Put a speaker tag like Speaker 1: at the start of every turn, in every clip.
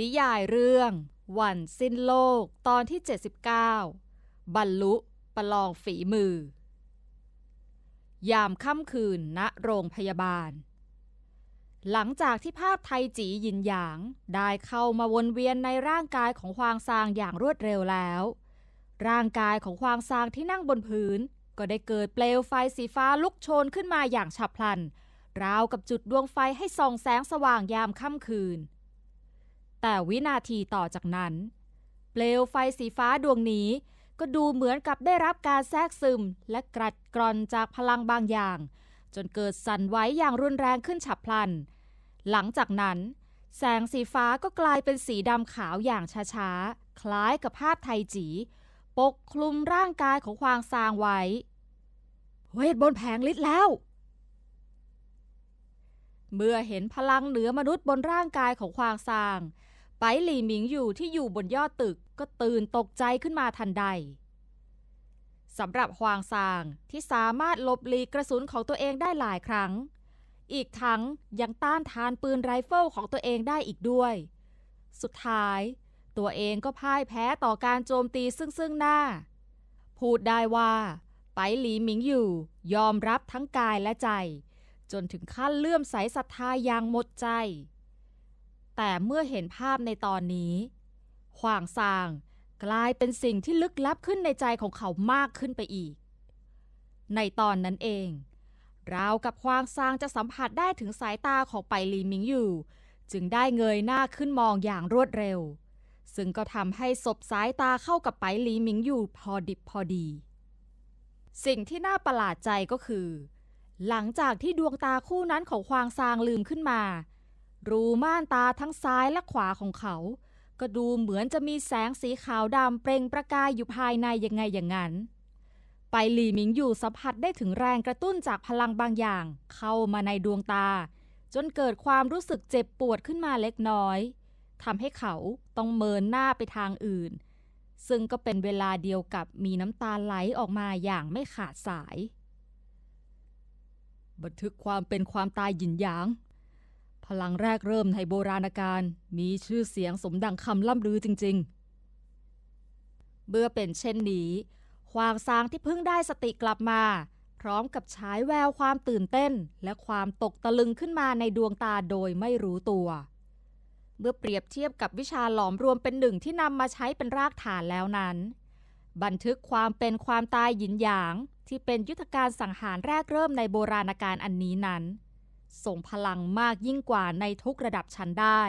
Speaker 1: นิยายเรื่อง วันสิ้นโลกตอนที่ 79 บรรลุประลองฝีมือ ยามค่ำคืนณโรงพยาบาล หลังจากที่ภาพไทยจีหยินหยาง ได้เข้ามาวนเวียนในร่างกายของควางซางอย่างรวดเร็วแล้ว ร่างกายของควางซางที่นั่งบนพื้น ก็ได้เกิดเปลวไฟสีฟ้าลุกโชนขึ้นมาอย่างฉับพลันราวกับจุดดวงไฟให้ส่องแสงสว่างยามค่ำคืน แต่วินาทีต่อจากนั้น เปลวไฟสีฟ้าดวงนี้ ก็ดูเหมือนกับได้รับการแทรกซึม และกรัดกร่อนจากพลังบางอย่าง จนเกิดสั่นไหวอย่างรุนแรงขึ้นฉับพลัน หลังจากนั้น แสงสีฟ้าก็กลายเป็นสีดำขาวอย่างช้าๆ คล้ายกับภาพไทจี ปกคลุมร่างกายของควางซางไว้ เวทบนแผงฤทธิ์แล้วเมื่อเห็นพลังเหนือมนุษย์บนร่างกายของควางซาง ไปหลี่หมิงอยู่ที่อยู่บนยอดตึกก็ตื่นตกใจขึ้นมาทันใดสำหรับควางซางที่สามารถหลบหลีกกระสุนของตัวเองได้หลายครั้ง อีกทั้งยังต้านทานปืนไรเฟิลของตัวเองได้อีกด้วย สุดท้าย ตัวเองก็พ่ายแพ้ต่อการโจมตีซึ่งซึ่งหน้า พูดได้ว่าไปหลีหมิงอยู่ยอมรับทั้งกายและใจ จนถึงขั้นเลื่อมใสศรัทธาอย่างหมดใจ แต่เมื่อเห็นภาพในตอนนี้ขวางซางกลายเป็นสิ่งที่ลึกลับขึ้นในใจของเขามากขึ้นไปอีก ในตอนนั้นเองราวกับควางซางจะสัมผัสได้ถึงสายตาของไปหลีหมิงอยู่ จึงได้เงยหน้าขึ้นมองอย่างรวดเร็ว ซึ่งก็ทำให้ศบสายตาเข้ากับไปหลีหมิงอยู่พอดิบพอดี สิ่งที่น่าประหลาดใจก็คือ หลังจากที่ดวงตาคู่นั้นของควางซางลืมขึ้นมา รูม่านตาทั้งซ้ายและขวาของเขา ก็ดูเหมือนจะมีแสงสีขาวดำเปล่งประกายอยู่ภายในยังไงอย่างนั้น ไปหลี่หมิงอยู่สัมผัสได้ถึงแรงกระตุ้นจากพลังบางอย่าง เข้ามาในดวงตา จนเกิดความรู้สึกเจ็บปวดขึ้นมาเล็กน้อยทำให้เขาต้องเมินหน้าไปทางอื่น ซึ่งก็เป็นเวลาเดียวกับมีน้ำตาไหลออกมาอย่างไม่ขาดสาย บันทึกความเป็นความตายหยินหยาง พลังแรกเริ่มในโบราณกาลมีชื่อเสียงสมดังคำล่ำลือจริงๆ เมื่อเป็นเช่นนี้ ควางซางที่เพิ่งได้สติกลับมา พร้อมกับฉายแววความตื่นเต้น และความตกตะลึงขึ้นมาในดวงตาโดยไม่รู้ตัว เมื่อเปรียบเทียบกับวิชาหลอมรวมเป็นหนึ่งที่นำมาใช้เป็นรากฐานแล้วนั้น บันทึกความเป็นความตายหยินหยางที่เป็นยุทธการสังหารแรกเริ่มในโบราณกาลอันนี้นั้น ส่งพลังมากยิ่งกว่าในทุกระดับชั้นได้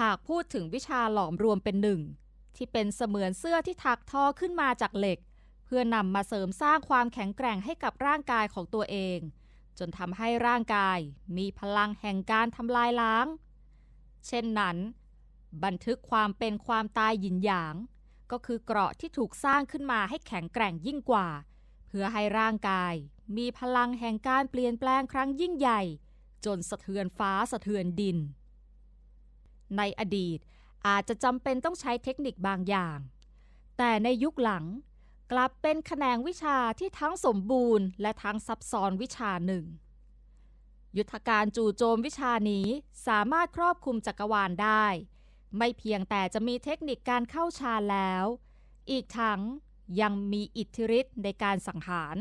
Speaker 1: หากพูดถึงวิชาหลอมรวมเป็นหนึ่ง ที่เป็นเสมือนเสื้อที่ถักทอขึ้นมาจากเหล็ก เพื่อนำมาเสริมสร้างความแข็งแกร่งให้กับร่างกายของตัวเอง จนทำให้ร่างกายมีพลังแห่งการทำลายล้าง เช่นนั้น บันทึกความเป็นความตายหยินหยาง ก็คือเกราะที่ถูกสร้างขึ้นมาให้แข็งแกร่งยิ่งกว่า เพื่อให้ร่างกายมีพลังแห่งการเปลี่ยนแปลงครั้งยิ่งใหญ่ จนสะเทือนฟ้าสะเทือนดิน ในอดีตอาจจะจำเป็นต้องใช้เทคนิคบางอย่าง แต่ในยุคหลังกลับเป็นแขนงวิชาที่ทั้งสมบูรณ์และทั้งซับซ้อนวิชาหนึ่ง ยุทธการจู่โจมวิชานี้สามารถครอบคลุมจักรวาลได้ ไม่เพียงแต่จะมีเทคนิคการเข้าฌานแล้ว อีกทั้ง ยังมีอิทธิฤทธิ์ในการสังหาร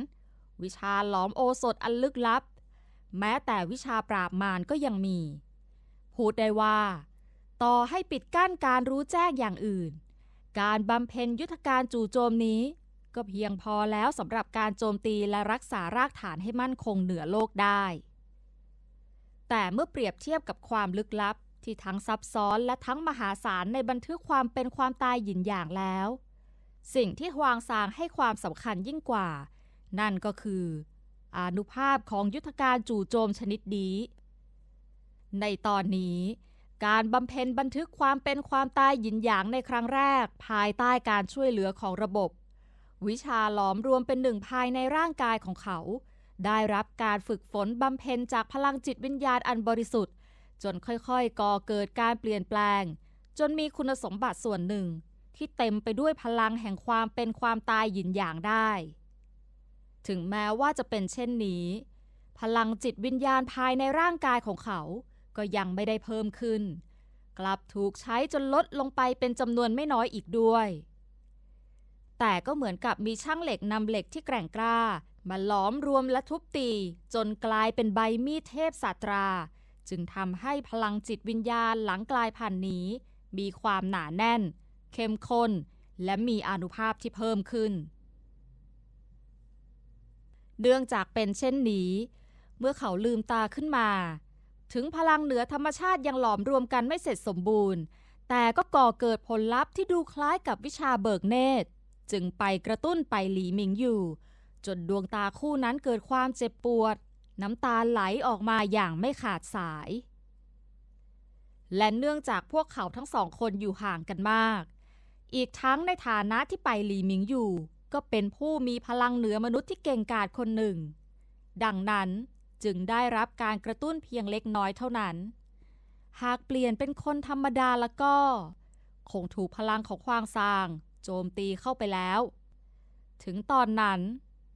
Speaker 1: วิชาหลอมโอสถอันลึกลับ แม้แต่วิชาปราบมารก็ยังมี พูดได้ว่า ต่อให้ปิดกั้นการรู้แจ้งอย่างอื่น การบำเพ็ญยุทธการจู่โจมนี้ ก็เพียงพอแล้วสำหรับการโจมตีและรักษารากฐานให้มั่นคงเหนือโลกได้ แต่เมื่อเปรียบเทียบกับความลึกลับที่ทั้งซับซ้อนและทั้งมหาศาลในบันทึกความเป็นความตายหยินอย่างแล้ว สิ่งที่ฮวางซางให้ความสำคัญยิ่งกว่า นั่นก็คืออนุภาพของยุทธการจู่โจมชนิดนี้ ในตอนนี้การบำเพ็ญบันทึกความเป็นความตายหยินหยางในครั้งแรก ภายใต้การช่วยเหลือของระบบ วิชาหลอมรวมเป็นหนึ่งภายในร่างกายของเขา ได้รับการฝึกฝนบำเพ็ญจากพลังจิตวิญญาณอันบริสุทธิ์ จนค่อยๆก่อเกิดการเปลี่ยนแปลง จนมีคุณสมบัติส่วนหนึ่ง ที่เต็มไปด้วยพลังแห่งความเป็นความตายหยินหยางได้ ถึงแม้ว่าจะเป็นเช่นนี้ พลังจิตวิญญาณภายในร่างกายของเขาก็ยังไม่ได้เพิ่มขึ้น กลับถูกใช้จนลดลงไปเป็นจำนวนไม่น้อยอีกด้วย แต่ก็เหมือนกับมีช่างเหล็กนำเหล็กที่แกร่งกล้า มาล้อมรวมและทุบตี จนกลายเป็นใบมีดเทพศาสตรา จึงทำให้พลังจิตวิญญาณหลังกลายพันธุ์นี้ มีความหนาแน่น เข้มข้น และมีอนุภาพที่เพิ่มขึ้น เนื่องจากเป็นเช่นนี้ เมื่อเขาลืมตาขึ้นมา ถึงพลังเหนือธรรมชาติยังหลอมรวมกันไม่เสร็จสมบูรณ์ แต่ก็ก่อเกิดผลลัพธ์ที่ดูคล้ายกับวิชาเบิกเนตร จึงไปกระตุ้นไปหลีหมิงอยู่ จนดวงตาคู่นั้นเกิดความเจ็บปวด น้ำตาไหลออกมาอย่างไม่ขาดสายและเนื่องจากพวกเขาทั้งสองคนอยู่ห่างกันมาก อีกทั้งในฐานะที่ไปหลีหมิงอยู่ ก็เป็นผู้มีพลังเหนือมนุษย์ที่เก่งกาจคนหนึ่ง ดังนั้นจึงได้รับการกระตุ้นเพียงเล็กน้อยเท่านั้น หากเปลี่ยนเป็นคนธรรมดาแล้วก็ คงถูกพลังของควางซาง โจมตีเข้าไปแล้ว ถึงตอนนั้น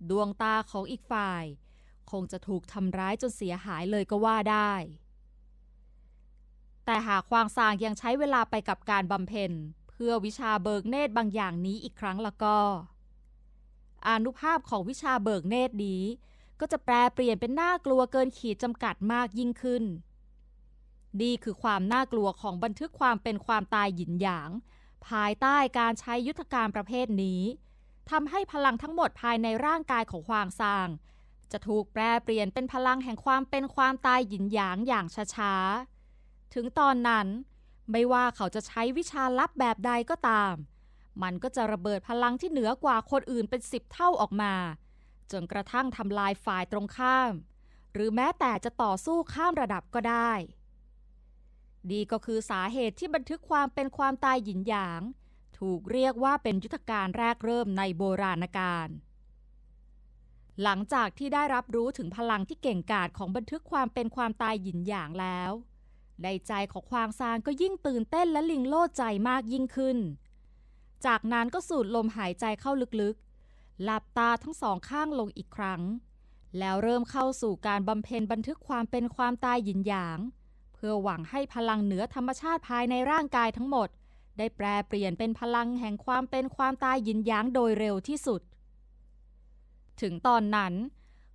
Speaker 1: ดวงตาของอีกฝ่าย คงจะถูกทำร้ายจนเสียหายเลยก็ว่าได้ แต่หากควางซางยังใช้เวลาไปกับการบำเพ็ญ พื่อวิชาเบิกเนตรบางอย่างนี้อีกครั้งแล้วก็ อานุภาพของวิชาเบิกเนตรนี้ ก็จะแปลเปลี่ยนเป็นน่ากลัวเกินขีดจำกัดมากยิ่งขึ้นนี่คือความน่ากลัวของบันทึกความเป็นความตายหยินหยาง ภายใต้การใช้ยุทธการประเภทนี้ทำให้พลังทั้งหมดภายในร่างกายของควางซาง จะถูกแปลเปลี่ยนเป็นพลังแห่งความเป็นความตายหยินหยางอย่างช้าๆ ถึงตอนนั้น ไม่ว่าเขาจะใช้วิชาลับแบบใดก็ตาม มันก็จะระเบิดพลังที่เหนือกว่าคนอื่นเป็นสิบเท่าออกมา จนกระทั่งทำลายฝ่ายตรงข้าม หรือแม้แต่จะต่อสู้ข้ามระดับก็ได้ ดีก็คือสาเหตุที่บันทึกความเป็นความตายหยินหยาง ถูกเรียกว่าเป็นยุทธการแรกเริ่มในโบราณกาลหลังจากที่ได้รับรู้ถึงพลังที่เก่งกาจของบันทึกความเป็นความตายหยินหยางแล้ว ในใจของควางซานก็ยิ่งตื่นเต้นและลิงโลดใจมากยิ่งขึ้น จากนั้นก็สูดลมหายใจเข้าลึกๆ หลับตาทั้งสองข้างลงอีกครั้ง แล้วเริ่มเข้าสู่การบำเพ็ญบันทึกความเป็นความตายหยินหยาง เพื่อหวังให้พลังเหนือธรรมชาติภายในร่างกายทั้งหมด ได้แปลเปลี่ยนเป็นพลังแห่งความเป็นความตายหยินหยางโดยเร็วที่สุด ถึงตอนนั้น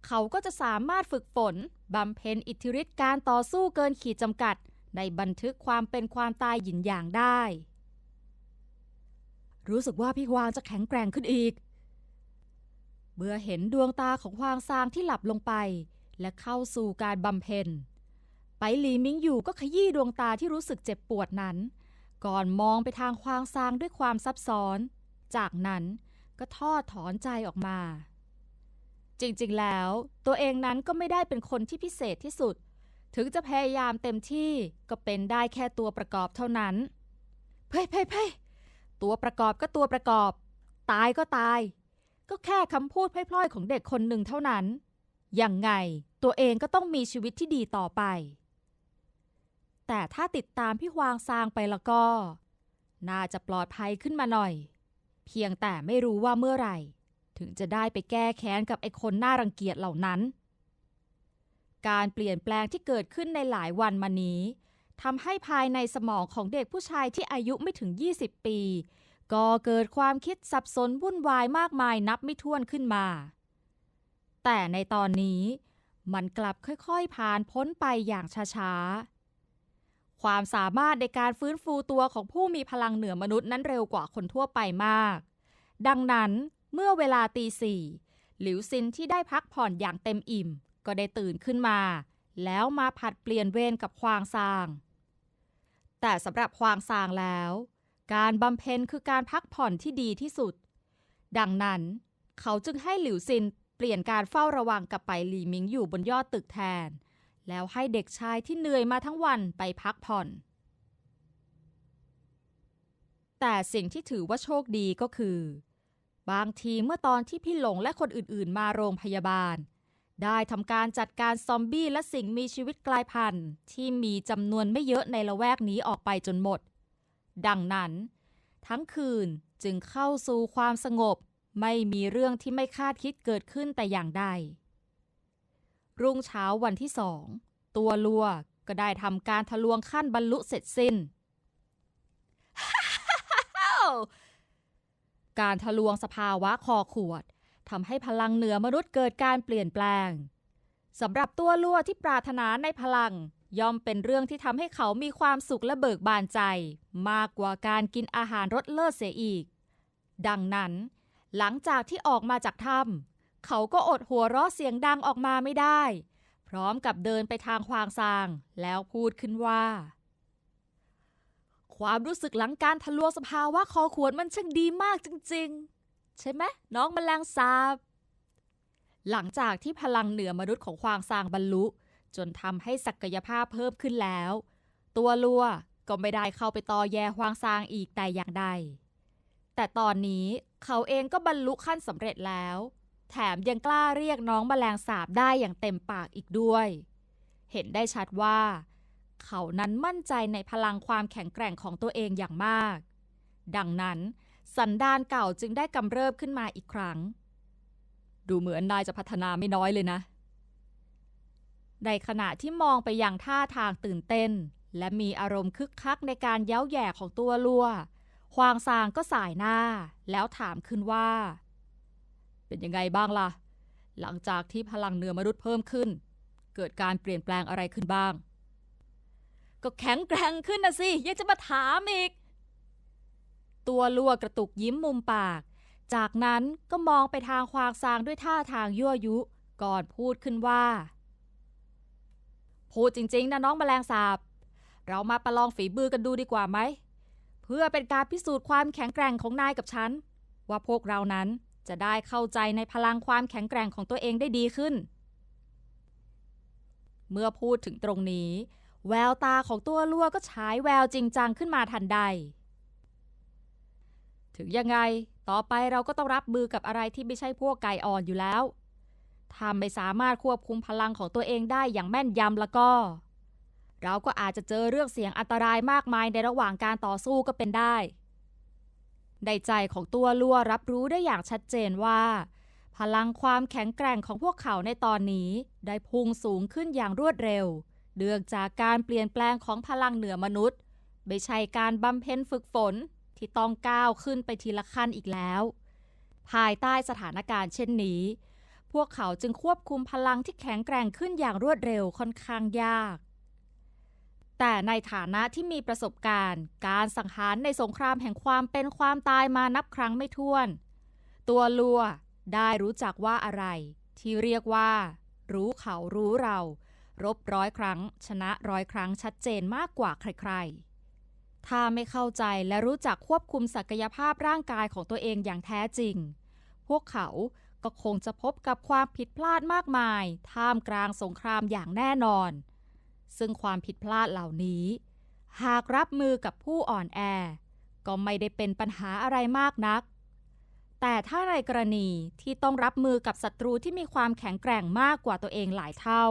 Speaker 1: เขาก็จะสามารถฝึกฝนบำเพ็ญอิทธิฤทธิการต่อสู้เกินขีดจำกัด ในบันทึกความเป็นความตายหยินหยางได้ รู้สึกว่าพี่ฮวางจะแข็งแกร่งขึ้นอีก เมื่อเห็นดวงตาของฮวางซางที่หลับลงไป และเข้าสู่การบำเพ็ญ ไปหลีมิงอยู่ก็ขยี้ดวงตาที่รู้สึกเจ็บปวดนั้น ก่อนมองไปทางควางซางด้วยความซับซ้อน จากนั้นก็ทอดถอนใจออกมา จริงๆแล้ว ตัวเองนั้นก็ไม่ได้เป็นคนที่พิเศษที่สุด ถึงจะพยายามเต็มที่ก็เป็นได้แค่ตัวประกอบเท่านั้น เพ่ยเพ่ยเพ่ยตัวประกอบก็ตัวประกอบ ตายก็ตาย ก็แค่คำพูดพล่อยๆของเด็กคนหนึ่งเท่านั้นยังไงตัวเองก็ต้องมีชีวิตที่ดีต่อไป แต่ถ้าติดตามพี่วางซางไปแล้วก็ น่าจะปลอดภัยขึ้นมาหน่อย เพียงแต่ไม่รู้ว่าเมื่อไหร่ ถึงจะได้ไปแก้แค้นกับไอ้คนน่ารังเกียจเหล่านั้น การเปลี่ยนแปลงที่เกิดขึ้นในหลายวันมานี้ทำให้ภายในสมองของเด็กผู้ชายที่อายุไม่ถึง 20 ปี ก็เกิดความคิดสับสนวุ่นวายมากมายนับไม่ถ้วนขึ้นมา แต่ในตอนนี้มันกลับค่อยๆ ผ่านพ้นไปอย่างช้าๆ ความสามารถในการฟื้นฟูตัวของผู้มีพลังเหนือมนุษย์นั้นเร็วกว่าคนทั่วไปมาก ดังนั้นเมื่อเวลาตีสี่หลิวซินที่ได้พักผ่อนอย่างเต็มอิ่ม ก็ได้ตื่นขึ้นมา แล้วมาผัดเปลี่ยนเวรกับควางซาง แต่สำหรับควางซางแล้ว การบำเพ็ญคือการพักผ่อนที่ดีที่สุด ดังนั้น เขาจึงให้หลิวซินเปลี่ยนการเฝ้าระวังกับไปหลีมิงอยู่บนยอดตึกแทน แล้วให้เด็กชายที่เหนื่อยมาทั้งวันไปพักผ่อน แต่สิ่งที่ถือว่าโชคดีก็คือ บางทีเมื่อตอนที่พี่หลงและคนอื่นๆ มาโรงพยาบาล ได้ทำการจัดการซอมบี้และสิ่งมีชีวิตกลายพันธุ์ ที่มีจำนวนไม่เยอะในละแวกนี้ออกไปจนหมด ดังนั้น ทั้งคืนจึงเข้าสู่ความสงบ ไม่มีเรื่องที่ไม่คาดคิดเกิดขึ้นแต่อย่างใด รุ่งเช้าวันที่สอง ตัวลัวก็ได้ทำการทะลวงขั้นบรรลุเสร็จสิ้น การทะลวงสภาวะคอขวด ทำให้พลังเหนือมนุษย์เกิดการเปลี่ยนแปลงสำหรับตัวลั่วที่ปรารถนาในพลัง ย่อมเป็นเรื่องที่ทำให้เขามีความสุขและเบิกบานใจ มากกว่าการกินอาหารรสเลิศเสียอีก ดังนั้น หลังจากที่ออกมาจากถ้ำเขาก็อดหัวเราะเสียงดังออกมาไม่ได้ พร้อมกับเดินไปทางควางซาง แล้วพูดขึ้นว่า ความรู้สึกหลังการทะลวงสภาวะคอขวดมันช่างดีมากจริง ๆ ใช่ไหมน้องแมลงสาบ หลังจากที่พลังเหนือมนุษย์ของควางซางบรรลุ จนทำให้ศักยภาพเพิ่มขึ้นแล้ว ตัวลัวก็ไม่ได้เข้าไปต่อแย่ควางซางอีกแต่อย่างใด แต่ตอนนี้เขาเองก็บรรลุขั้นสำเร็จแล้ว แถมยังกล้าเรียกน้องแมลงสาบได้อย่างเต็มปากอีกด้วย เห็นได้ชัดว่า เขานั้นมั่นใจในพลังความแข็งแกร่งของตัวเองอย่างมาก ดังนั้น สันดานเก่าจึงได้กำเริบขึ้นมาอีกครั้ง ดูเหมือนนายจะพัฒนาไม่น้อยเลยนะ ในขณะที่มองไปอยังท่าทางตื่นเต้น และมีอารมณ์คึกคักในการเย้าแย่ของตัวลัวควางซางก็สายหน้า แล้วถามขึ้นว่า เป็นยังไงบ้างล่ะ หลังจากที่พลังเนื้อมนุษย์เพิ่มขึ้น เกิดการเปลี่ยนแปลงอะไรขึ้นบ้าง ก็แข็งแกร่งขึ้นนะสิ ยังจะมาถามอีก ตัวลัวกระตุกยิ้มมุมปาก จากนั้นก็มองไปทางควางซางด้วยท่าทางยั่วยุ ก่อนพูดขึ้นว่า พูดจริงๆนะน้องแมลงสาบ เรามาประลองฝีมือกันดูดีกว่าไหม เพื่อเป็นการพิสูจน์ความแข็งแกร่งของนายกับฉัน ว่าพวกเรานั้นจะได้เข้าใจในพลังความแข็งแกร่งของตัวเองได้ดีขึ้น เมื่อพูดถึงตรงนี้ แววตาของตัวลั่วก็ฉายแววจริงจังขึ้นมาทันใด ถึงยังไง ต่อไปเราก็ต้องรับมือกับอะไรที่ไม่ใช่พวกไก่อ่อนอยู่แล้ว ถ้าไม่สามารถควบคุมพลังของตัวเองได้อย่างแม่นยำแล้วก็ เราก็อาจจะเจอเรื่องเสียงอันตรายมากมายในระหว่างการต่อสู้ก็เป็นได้ ในใจของตัวลัวรับรู้ได้อย่างชัดเจนว่า พลังความแข็งแกร่งของพวกเขาในตอนนี้ได้พุ่งสูงขึ้นอย่างรวดเร็วเนื่องจากการเปลี่ยนแปลงของพลังเหนือมนุษย์ ไม่ใช่การบำเพ็ญฝึกฝน ที่ต้องก้าวขึ้นไปทีละขั้นอีกแล้ว ภายใต้สถานการณ์เช่นนี้ พวกเขาจึงควบคุมพลังที่แข็งแกร่งขึ้นอย่างรวดเร็วค่อนข้างยาก แต่ในฐานะที่มีประสบการณ์ การสังหารในสงครามแห่งความเป็นความตายมานับครั้งไม่ถ้วน ตัวลัวได้รู้จักว่าอะไร ที่เรียกว่า รู้เขารู้เรา รบร้อยครั้ง ชนะร้อยครั้งชัดเจนมากกว่าใครๆ ถ้าไม่เข้าใจและรู้จักควบคุมศักยภาพร่างกายของตัวเองอย่างแท้จริง พวกเขาก็คงจะพบกับความผิดพลาดมากมาย ท่ามกลางสงครามอย่างแน่นอน ซึ่งความผิดพลาดเหล่านี้ หากรับมือกับผู้อ่อนแอ ก็ไม่ได้เป็นปัญหาอะไรมากนัก แต่ถ้าในกรณีที่ต้องรับมือกับศัตรูที่มีความแข็งแกร่งมากกว่าตัวเองหลายเท่า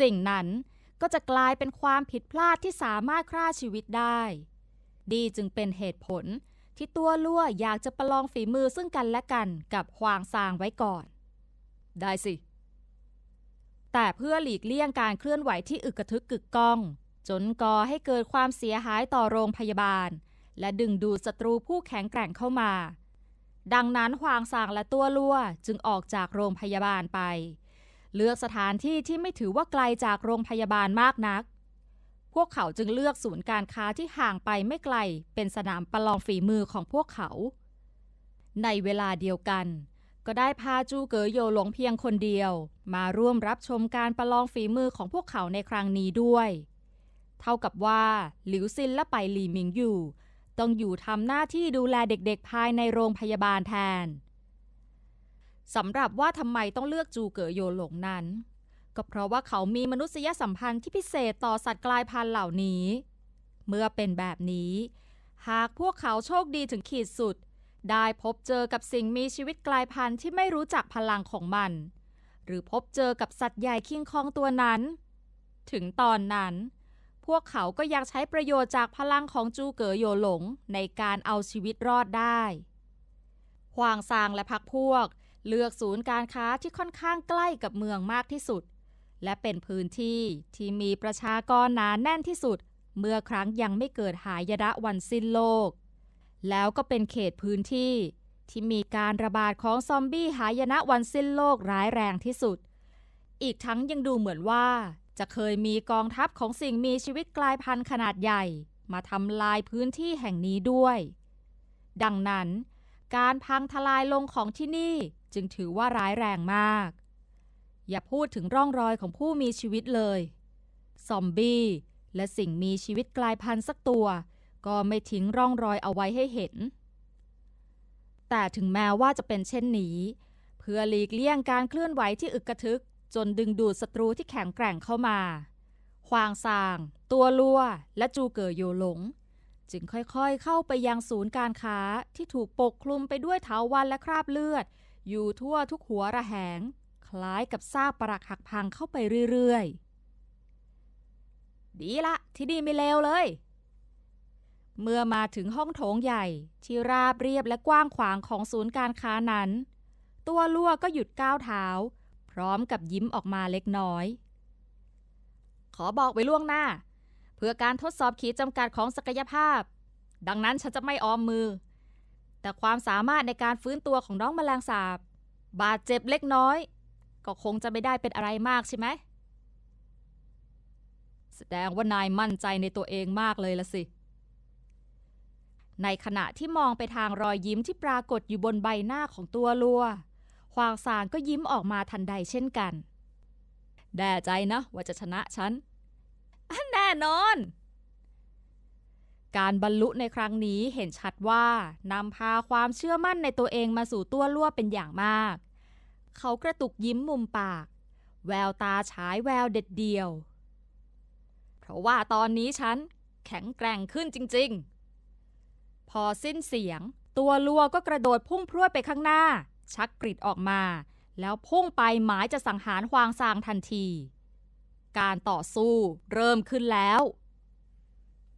Speaker 1: สิ่งนั้น ก็จะกลายเป็นความผิดพลาดที่สามารถฆ่าชีวิตได้ ดีจึงเป็นเหตุผลที่ตัวลั่วอยากจะประลองฝีมือซึ่งกันและกันกับฮวางซางไว้ก่อน ได้สิ แต่เพื่อหลีกเลี่ยงการเคลื่อนไหวที่อึกกระทึกกึกก้อง จนก่อให้เกิดความเสียหายต่อโรงพยาบาล และดึงดูดศัตรูผู้แข็งแกร่งเข้ามา ดังนั้นฮวางซางและตัวลั่วจึงออกจากโรงพยาบาลไป เลือกสถานที่ที่ไม่ถือว่าไกลจากโรงพยาบาลมากนัก พวกเขาจึงเลือกศูนย์การค้าที่ห่างไปไม่ไกล เป็นสนามประลองฝีมือของพวกเขา ในเวลาเดียวกัน ก็ได้พาจูเก๋อโยหลงเพียงคนเดียว มาร่วมรับชมการประลองฝีมือของพวกเขาในครั้งนี้ด้วย เท่ากับว่าหลิวซินและไปหลีหมิงอยู่ ต้องอยู่ทำหน้าที่ดูแลเด็กๆภายในโรงพยาบาลแทน สำหรับว่าทำไมต้องเลือกจูเก๋อโยหลงนั้น ก็เพราะว่าเขามีมนุษยสัมพันธ์ที่พิเศษต่อสัตว์กลายพันธุ์เหล่านี้ เมื่อเป็นแบบนี้ หากพวกเขาโชคดีถึงขีดสุด ได้พบเจอกับสิ่งมีชีวิตกลายพันธุ์ที่ไม่รู้จักพลังของมัน หรือพบเจอกับสัตว์ใหญ่คิงคองตัวนั้น ถึงตอนนั้น พวกเขาก็ยังใช้ประโยชน์จากพลังของจูเก๋อโยหลงในการเอาชีวิตรอดได้หวางซางและพักพวก เลือกศูนย์การค้าที่ค่อนข้างใกล้กับเมืองมากที่สุด และเป็นพื้นที่ที่มีประชากรหนาแน่นที่สุด เมื่อครั้งยังไม่เกิดหายนะวันสิ้นโลก แล้วก็เป็นเขตพื้นที่ที่มีการระบาดของซอมบี้หายนะวันสิ้นโลกร้ายแรงที่สุด อีกทั้งยังดูเหมือนว่า จะเคยมีกองทัพของสิ่งมีชีวิตกลายพันธุ์ขนาดใหญ่ มาทำลายพื้นที่แห่งนี้ด้วย ดังนั้น การพังทลายลงของที่นี่ จึงถือว่าร้ายแรงมาก อย่าพูดถึงร่องรอยของผู้มีชีวิตเลย ซอมบี้และสิ่งมีชีวิตกลายพันธุ์สักตัว ก็ไม่ทิ้งร่องรอยเอาไว้ให้เห็น แต่ถึงแม้ว่าจะเป็นเช่นนี้ เพื่อหลีกเลี่ยงการเคลื่อนไหวที่อึกกระทึก จนดึงดูดศัตรูที่แข็งแกร่งเข้ามาควางซาง ตัวลัว และจูเกอโยหลง จึงค่อยๆ เข้าไปยังศูนย์การค้าที่ถูกปกคลุมไปด้วยเถาวัลย์และคราบเลือด อยู่ทั่วทุกหัวระแหง คล้ายกับซากปรักหักพังเข้าไปเรื่อยๆ ดีละ ที่นี่ไม่เลวเลย เมื่อมาถึงห้องโถงใหญ่ ที่ราบเรียบและกว้างขวางของศูนย์การค้านั้น ตัวลั่วก็หยุดก้าวเท้า พร้อมกับยิ้มออกมาเล็กน้อย ขอบอกไว้ล่วงหน้า เพื่อการทดสอบขีดจำกัดของศักยภาพ ดังนั้นฉันจะไม่ออมมือ แต่ความสามารถในการฟื้นตัวของน้องแมลงสาบบาดเจ็บเล็กน้อย ก็คงจะไม่ได้เป็นอะไรมากใช่ไหม แสดงว่านายมั่นใจในตัวเองมากเลยละสิ ในขณะที่มองไปทางรอยยิ้มที่ปรากฏอยู่บนใบหน้าของตัวลัวควางซางก็ยิ้มออกมาทันใดเช่นกันแน่ใจนะว่าจะชนะฉัน แน่นอน การบรรลุในครั้งนี้เห็นชัดว่านำพาความเชื่อมั่นในตัวเองมาสู่ตัวลั่วเป็นอย่างมาก เขากระตุกยิ้มมุมปาก แววตาฉายแววเด็ดเดียว เพราะว่าตอนนี้ฉันแข็งแกร่งขึ้นจริงๆ พอสิ้นเสียง ตัวลัวก็กระโดดพุ่งพรวดไปข้างหน้า ชักกริดออกมา แล้วพุ่งไปหมายจะสังหารฮวางซางทันที การต่อสู้เริ่มขึ้นแล้ว